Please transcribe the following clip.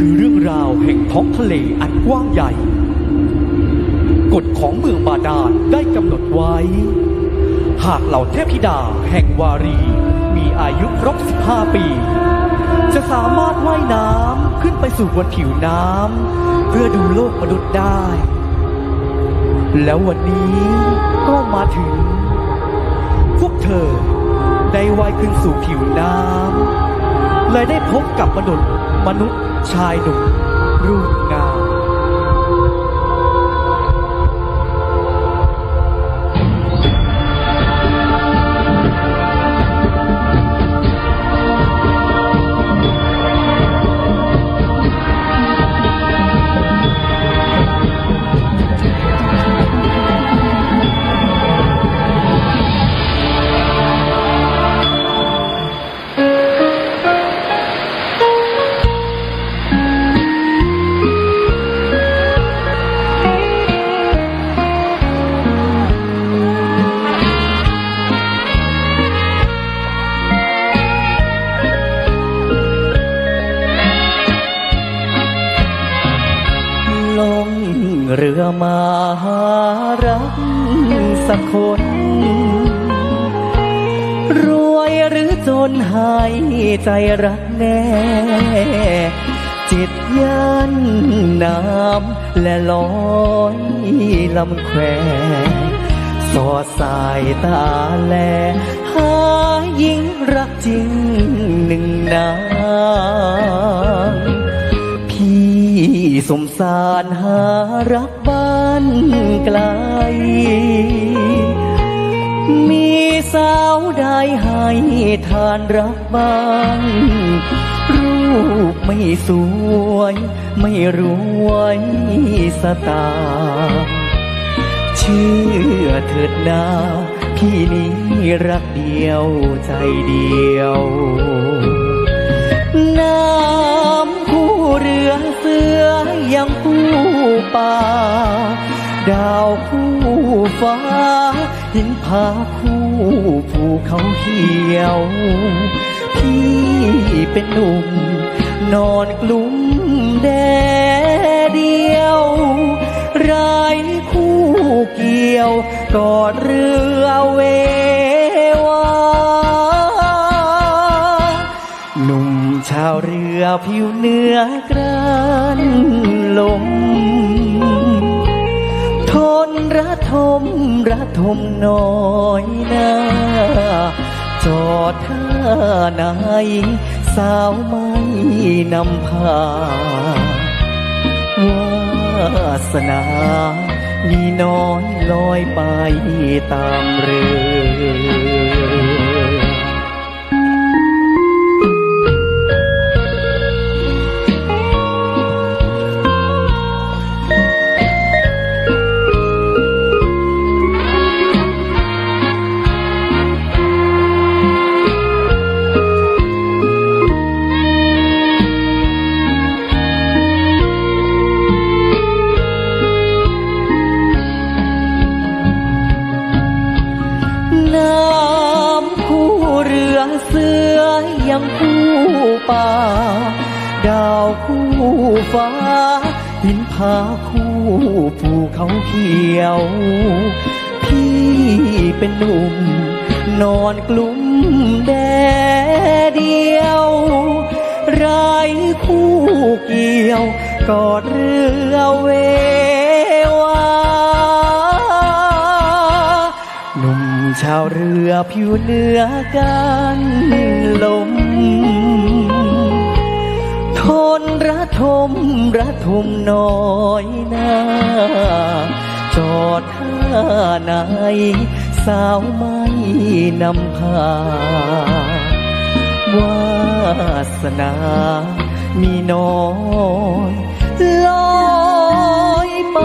คือเรื่องราวแห่งท้องทะเลอันกว้างใหญ่ กฎของเมืองบาดาลได้กำหนดไว้ หากเหล่าเทพธิดาแห่งวารี มีอายุครบ 15 ปี จะสามารถว่ายน้ำขึ้นไปสู่บนผิวน้ำเพื่อดูโลกมนุษย์ได้ แล้ววันนี้ก็มาถึง พวกเธอได้ว่ายขึ้นสู่ผิวน้ำ เลยได้พบกับมนุษย์ มนุษย์ชายหนุ่มรูปงาม เรือมาหารักสักคน รวยหรือจนหายใจรักแน่ จิตยันน้ำและลอยลำแควสอดสายตาแล หาหญิงรักจริงหนึ่งนา สมสารหารักบ้านไกล มีสาวได้ให้ทานรักบ้าง รูปไม่สวย ไม่รวยสตา เชื่อเถิดนาพี่นี้รักเดียวใจเดียวน้ำ ป่า ดาวคู่ฟ้า หินผาคู่ภูเขาเขียว พี่เป็นหนุ่ม นอนกลุ่มแดดเดียวไรคู่เกี่ยว กอดเรือเววาหนุ่มชาวเรือผิวเนื้อกรานลม ระทมระทมน้อยนาจอดท่านายสาวไม่นำพาวาสนามีน้อยลอยไปตามเรือ น้ำคู่เรือเสือยังคู่ป่า ดาวคู่ฟ้า หินผาคู่ภูเขาเขียว พี่เป็นหนุ่ม นอนกลุ่มแดดเดียว ไรคู่เกี่ยวกอด ชาวเรือผิวเนื้อกันลม ทนระทมระทมน้อยนาจอดท่าไหนสาวไม่นำพาวาสนามีน้อยลอยไป